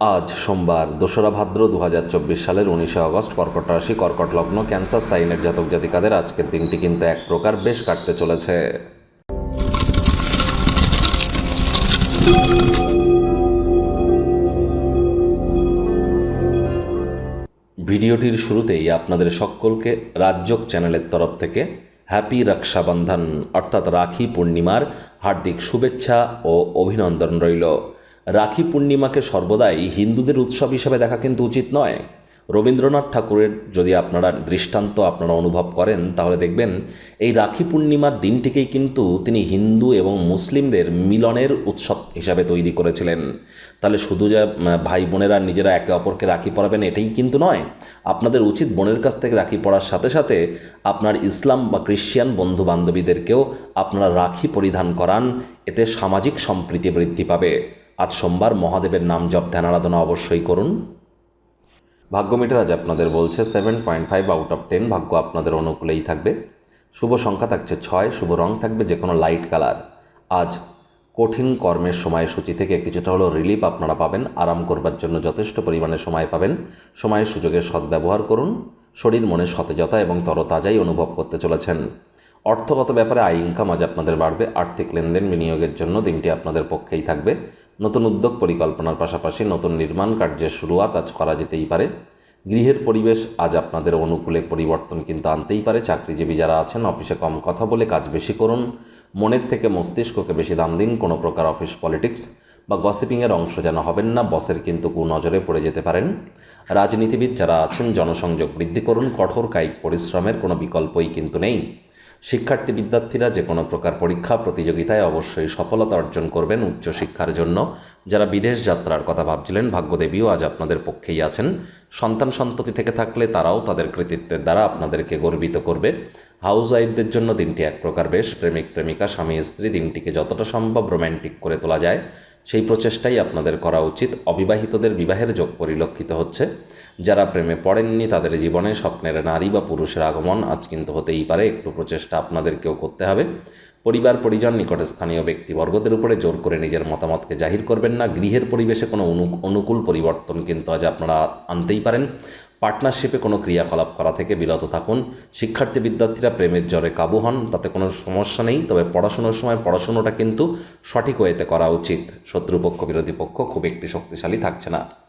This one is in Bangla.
আজ সোমবার, দোসরা ভাদ্র দু হাজার চব্বিশ সালের উনিশে আগস্ট, কর্কট রাশি, কর্কট লগ্ন, ক্যান্সার, সাইনের জাতক জাতিকাদের আজকের দিনটি কিন্তু এক প্রকার বেশ কাটতে চলেছে। ভিডিওটির শুরুতেই আপনাদের সকলকে রাজ্যক চ্যানেলের তরফ থেকে হ্যাপি রক্ষাবন্ধন, অর্থাৎ রাখি পূর্ণিমার হার্দিক শুভেচ্ছা ও অভিনন্দন রইল। রাখি পূর্ণিমাকে সর্বদাই হিন্দুদের উৎসব হিসেবে দেখা কিন্তু উচিত নয়। রবীন্দ্রনাথ ঠাকুরের যদি আপনারা দৃষ্টান্ত আপনারা অনুভব করেন, তাহলে দেখবেন এই রাখি পূর্ণিমার দিনটিকেই কিন্তু তিনি হিন্দু এবং মুসলিমদের মিলনের উৎসব হিসাবে তৈরি করেছিলেন। তাহলে শুধু যে ভাই বোনেরা নিজেরা একে অপরকে রাখি পরাবেন এটাই কিন্তু নয়। আপনাদের উচিত বোনের কাছ থেকে রাখি পরার সাথে সাথে আপনার ইসলাম বা খ্রিশ্চান বন্ধু বান্ধবীদেরকেও আপনারা রাখি পরিধান করান, এতে সামাজিক সম্প্রীতি বৃদ্ধি পাবে। আজ সোমবার মহাদেবের নাম জপ ধ্যান আরাধনা অবশ্যই করুন। ভাগ্য মিটার আজ আপনাদের বলছে seven point five out of ten ভাগ্য আপনাদের অনুকূলেই থাকবে। শুভ সংখ্যা থাকছে ছয়, শুভ রং থাকবে যে কোনো লাইট কালার আজ কঠিন কর্মের সময়সূচি থেকে কিছুটা হলেও রিলিফ আপনারা পাবেন, আরাম করবার জন্য যথেষ্ট পরিমাণে সময় পাবেন। সময়ের সুযোগের সদ্ব্যবহার করুন, শরীর মনে সতেজতা এবং তরতাজাই অনুভব করতে চলেছেন। অর্থগত ব্যাপারে আয় ইনকাম আজ আপনাদের বাড়বে, আর্থিক লেনদেন বিনিয়োগের জন্য দিনটি আপনাদের পক্ষেই থাকবে। নতুন উদ্যোগ পরিকল্পনার পাশাপাশি নতুন নির্মাণ কার্যের শুরুয়াত আজ করা যেতেই পারে। গৃহের পরিবেশ আজ আপনাদের অনুকূলে পরিবর্তন কিন্তু আনতেই পারে। চাকরিজীবী যারা আছেন, অফিসে কম কথা বলে কাজ বেশি করুন। মনের থেকে মস্তিষ্ককে বেশি দাম দিন। কোনো প্রকার অফিস পলিটিক্স বা গসিপিংয়ের অংশ যেন হবেন না, বসের কিন্তু কুনজরে পড়ে যেতে পারেন। রাজনীতিবিদ যারা আছেন, জনসংযোগ বৃদ্ধি করুন। কঠোর কায়িক পরিশ্রমের কোনো বিকল্পই কিন্তু নেই। শিক্ষার্থী বিদ্যার্থীরা যে কোনো প্রকার পরীক্ষা, প্রতিযোগিতায় অবশ্যই সফলতা অর্জন করবেন উচ্চশিক্ষার জন্য। যারা বিদেশ যাত্রার কথা ভাবছিলেন, ভাগ্যদেবীও আজ আপনাদের পক্ষেই আছেন। সন্তান সন্ততি থেকে থাকলে তারাও তাদের কৃতিত্বের দ্বারা আপনাদেরকে গর্বিত করবে। হাউস ওয়াইফদের জন্য দিনটি এক প্রকার বেশ প্রেমিক প্রেমিকা, স্বামী স্ত্রী, দিনটিকে যতটা সম্ভব রোম্যান্টিক করে তোলা যায়। সেই প্রচেষ্টাই আপনাদের করা উচিত। অবিবাহিতদের বিবাহের যোগ পরিলক্ষিত হচ্ছে। যারা প্রেমে পড়েননি, তাদের জীবনে স্বপ্নের নারী বা পুরুষের আগমন আজ কিন্তু হতেই পারে। একটু প্রচেষ্টা আপনাদেরকেও করতে হবে। পরিবার, পরিজন, নিকটে স্থানীয় ব্যক্তিবর্গদের উপরে জোর করে নিজের মতামতকে জাহির করবেন না। গৃহের পরিবেশে কোনো অনু- অনুকূল পরিবর্তন কিন্তু আজ আপনারা আনতেই পারেন। পার্টনারশিপে কোনো ক্রিয়াকলাপ করা থেকে বিরত থাকুন। শিক্ষার্থী বিদ্যার্থীরা প্রেমের জ্বরে কাবু হন, তাতে কোনো সমস্যা নেই, তবে পড়াশোনার সময় পড়াশুনোটা কিন্তু সঠিক ওয়েতে করা উচিত। শত্রুপক্ষ, বিরোধী পক্ষ খুব একটি শক্তিশালী থাকছে না।